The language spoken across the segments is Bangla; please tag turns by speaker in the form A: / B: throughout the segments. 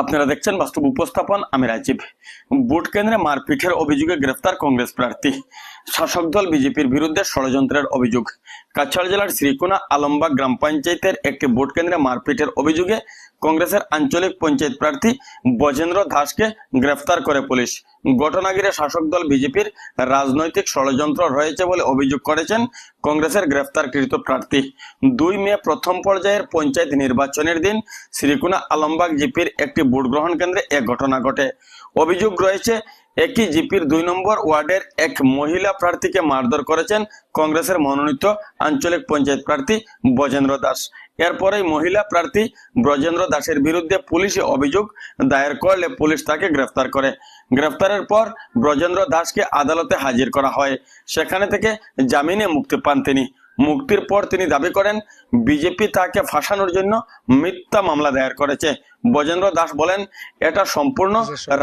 A: আপনারা দেখছেন বাস্তব উপস্থাপন, আমি রাজীব। ভোট কেন্দ্রে মারপিটের অভিযোগে গ্রেফতার কংগ্রেস প্রার্থী। শাসক দল বিজেপির বিরুদ্ধে ষড়যন্ত্রের অভিযোগ। কাছাড় জেলার শ্রীকোনা আলমবাগ গ্রাম পঞ্চায়েতের একটি ভোট কেন্দ্রে মারপিটের অভিযোগে কংগ্রেসের আঞ্চলিক পঞ্চায়েত প্রার্থী বজেন্দ্র দাসকে গ্রেফতার করে পুলিশ। ঘটনা ঘিরে শাসক দল বিজেপির রাজনৈতিক ষড়যন্ত্র রয়েছে বলে অভিযোগ করেছেন কংগ্রেসের গ্রেফতারকৃত প্রার্থী। দুই মে প্রথম পর্যায়ের পঞ্চায়েত নির্বাচনের দিন শ্রীকুনা আলমবাগ জিপির একটি ভোট গ্রহণ কেন্দ্রে এ ঘটনা ঘটে। অভিযোগ রয়েছে, একই জিপির দুই নম্বর ওয়ার্ডের এক মহিলা প্রার্থীকে মারধর করেছেন কংগ্রেসের মনোনীত আঞ্চলিক পঞ্চায়েত প্রার্থী ব্রজেন্দ্র দাস। এরপরেই মহিলা প্রার্থী ব্রজেন্দ্র দাসের বিরুদ্ধে পুলিশে অভিযোগ দায়ের করলে পুলিশ তাকে গ্রেফতার করে। গ্রেফতারের পর ব্রজেন্দ্র দাসকে আদালতে হাজির করা হয়। সেখানে থেকে জামিনে মুক্তি পান তিনি। মুক্তির পর তিনি দাবি করেন, বিজেপি তাকে ফাঁসানোর জন্য মিথ্যা মামলা দায়ের করেছে। বজেন্দ্র দাস বলেন এটা সম্পূর্ণ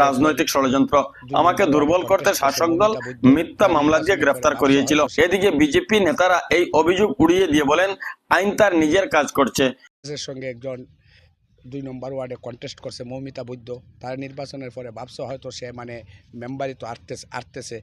A: রাজনৈতিক ষড়যন্ত্র। আমাকে দুর্বল করতে শাসক দল মিথ্যা মামলা দিয়ে গ্রেফতার করিয়েছিল। এদিকে বিজেপি নেতারা এই অভিযোগ উড়িয়ে দিয়ে বলেন আইন তার নিজের কাজ করছে।
B: সঙ্গে একজন দুই নম্বর ওয়ার্ডে কন্টেস্ট করছে মৌমিতা বৈদ্য। তার নির্বাচনের পরে ভাবছে হয়তো সে মানে মেম্বারই তো হারতেছে হারতেছে।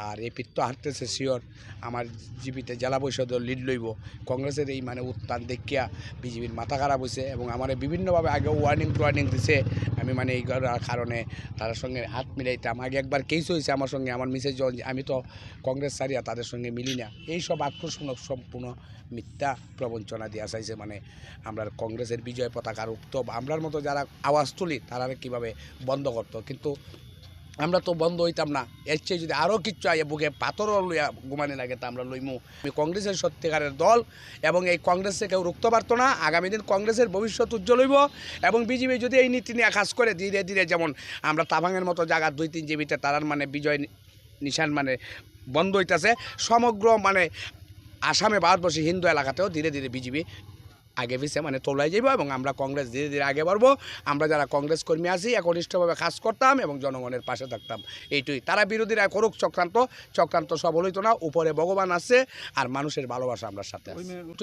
B: আর এপির তো হারতেছে শিওর আমার জীবিতে জেলা পরিষদও লিড লইব। কংগ্রেসের এই মানে উত্থান দেখিয়া বিজেপির মাথা খারাপ হয়েছে এবং আমার বিভিন্নভাবে আগে ওয়ার্নিং ওয়ার্নিং দিছে। আমি মানে এই কারণে তার সঙ্গে হাত মিলাইতাম আগে একবার কেস হয়েছে আমার সঙ্গে। আমার মিসেজ আমি তো কংগ্রেস সারিয়া তাদের সঙ্গে মিলি না। এই সব আক্রোশমূলক সম্পূর্ণ মিথ্যা প্রবঞ্চনা দিয়া চাইছে মানে আমরা কংগ্রেসের বিজয় পতাকার উত্তব আমরার মতো যারা আওয়াজ তুলি, তারা কীভাবে বন্ধ করতো। কিন্তু আমরা তো বন্ধ হইতাম না। এর চেয়ে যদি আরও কিচ্ছু আইয়া বুকে পাথরও লইয়া ঘুমানি লাগে, তা আমরা লইমু। আমি কংগ্রেসের সত্যিকারের দল এবং এই কংগ্রেসে কেউ রুখতে পারতো না। আগামী দিন কংগ্রেসের ভবিষ্যৎ উজ্জ্বল হইব এবং বিজেপি যদি এই নীতি নিয়ে কাজ করে ধীরে ধীরে যেমন আমরা তাবাঙের মতো জায়গা দুই, তিন জিবিতে তারার মানে বিজয় নিশান মানে বন্ধ হইতাছে। সমগ্র মানে আসামে, ভারতবর্ষে হিন্দু এলাকাতেও ধীরে ধীরে বিজেপি আগে পিছে মানে তোলাই যাইব এবং আমরা কংগ্রেস ধীরে ধীরে আগে বাড়বো। আমরা যারা কংগ্রেস কর্মী আছি একনিষ্ঠভাবে কাজ করতাম এবং জনগণের পাশে থাকতাম। এইটুই। তারা বিরোধীরা করুক চক্রান্ত চক্রান্ত সবল হইতো না উপরে ভগবান আছে আর মানুষের ভালোবাসা আমরা সাথে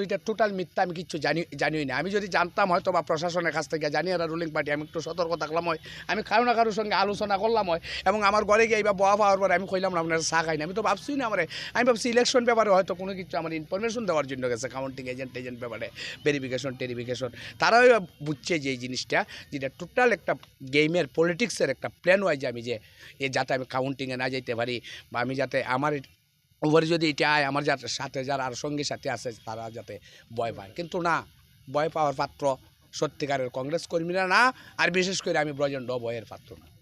B: এটা টোটাল মিথ্যা আমি কিচ্ছু জানি জানিই না। আমি যদি জানতাম হয়তো বা প্রশাসনের কাছ থেকে জানি এরা রুলিং পার্টি আমি একটু সতর্ক থাকলাম হয়। আমি কারও না কারোর সঙ্গে আলোচনা করলাম হয়। এবং আমার ঘরে গিয়ে বা বয়া পাওয়ার পরে আমি কইলাম না আপনার চা খাই না আমি তো ভাবছি না আমার। আমি ভাবছি ইলেকশন ব্যাপারে হয়তো কোনো কিছু আমার ইনফরমেশন দেওয়ার জন্য গেছে কাউন্টিং এজেন্ট এজেন্ট ব্যাপারে ভেরিফিকেশন টেরিফিকেশন তারাও বুঝছে যে এই জিনিসটা যেটা টোটাল একটা গেমের পলিটিক্সের একটা প্ল্যান যে আমি যে, এ যাতে আমি কাউন্টিংয়ে না যেতে পারি, বা আমি যাতে আমার উপরে যদি এটা আয়, আমার যাতে সাথে যারা আর সঙ্গী সাথে আছে, তারা যাতে ভয় পায়। কিন্তু না, ভয় পাওয়ার পাত্র সত্যিকারের কংগ্রেস কর্মীরা না, আর বিশেষ করে আমি ব্রজেন্ড ভয়ের পাত্র না।